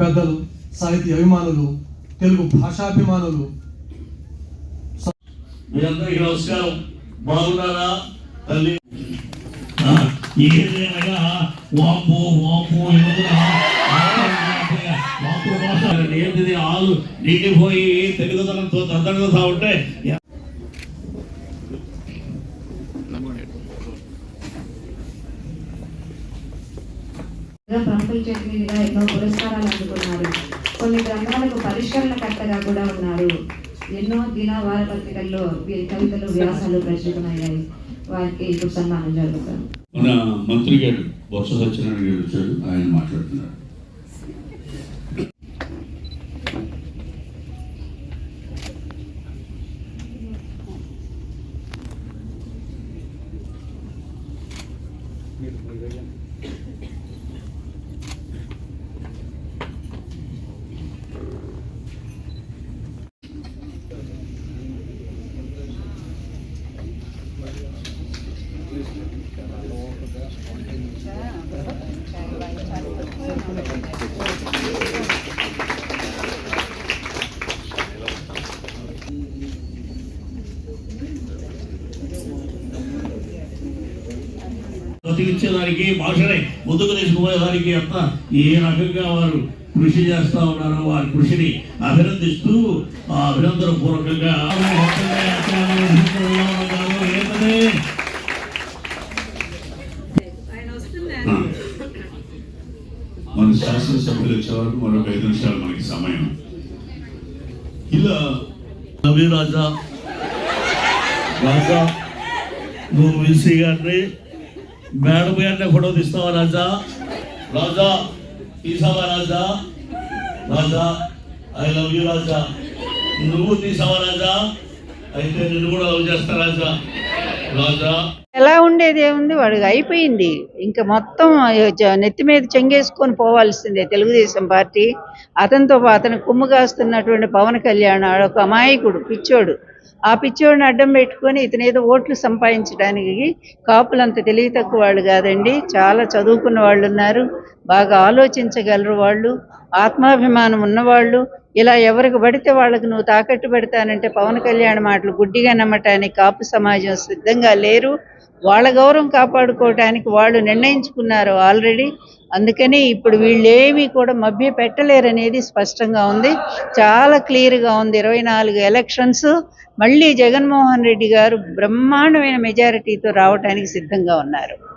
పెద్దలు సాహితీ అభిమానులు తెలుగు భాషాభిమానులు. మీరందరికీ నమస్కారం. బాగున్నారా? తల్లి. ఆ, వాపు వాపు ఏంటిది? ఆలు నిండిపోయి తెలుగుదనంతో తద్దడుగుతా ఉంటే ప్రముఖుల చేతి మీదుగా ఎన్నో పురస్కారాలు అందుకున్నారు. కొన్ని గ్రంథాలకు పరిష్కరణకర్తగా కూడా ఉన్నారు. ఎన్నో దిన వార పత్రికల్లో వీరి కవితలు వ్యాసాలు ప్రచురితమయ్యాయి. వారికి ఇప్పుడు సన్మానం జరుగుతుంది మన మంత్రి గారు బొత్స సత్యనారాయణ గారు వచ్చారు. ఆయన మాట్లాడుతున్నారు. బతికించేదానికి భాషని ముందుకు తీసుకుపోయేదానికి అంత ఏ రకంగా వారు కృషి చేస్తా ఉన్నారో వారి కృషిని అభినందిస్తూ ఆ అభినందన పూర్వకంగా. మన శాసనసభ్యులు వచ్చే వరకు మరొక ఐదు నిమిషాలు మనకి సమయం ఇలా రవి రాజా రాజా నువ్వు విసి గారిని మేడం గారిని ఫోటో తీస్తావా రాజా? రాజా తీసావా Raja? Raja I love you Raja. నువ్వు తీసావా రాజా? అయితే నిన్ను కూడా లవ్ చేస్తా రాజా. రాజా. ఎలా ఉండేది ఏముంది? వాడికి అయిపోయింది. ఇంకా మొత్తం నెత్తి మీద చెంగేసుకొని పోవాల్సిందే తెలుగుదేశం పార్టీ. అతనితో అతను కుమ్ము కాస్తున్నటువంటి పవన్ కళ్యాణ్ ఒక అమాయకుడు పిచ్చోడు. ఆ పిచ్చోడిని అడ్డం పెట్టుకొని ఇతను ఏదో ఓట్లు సంపాదించడానికి కాపులంత తెలివి తక్కువ వాళ్ళు కాదండి. చాలా చదువుకున్న వాళ్ళు ఉన్నారు. బాగా ఆలోచించగలరు వాళ్ళు ఆత్మాభిమానం ఉన్నవాళ్ళు. ఇలా ఎవరికి పడితే వాళ్ళకి నువ్వు తాకట్టు పెడతానంటే పవన్ కళ్యాణ్ మాటలు గుడ్డిగా నమ్మటానికి కాపు సమాజం సిద్ధంగా లేరు. వాళ్ళ గౌరవం కాపాడుకోవటానికి వాళ్ళు నిర్ణయించుకున్నారు ఆల్రెడీ. అందుకని ఇప్పుడు వీళ్ళేమీ కూడా మభ్య పెట్టలేరనేది స్పష్టంగా ఉంది. చాలా క్లియర్గా ఉంది. ఇరవై నాలుగు ఎలక్షన్స్ మళ్ళీ జగన్మోహన్ రెడ్డి గారు బ్రహ్మాండమైన మెజారిటీతో రావడానికి సిద్ధంగా ఉన్నారు.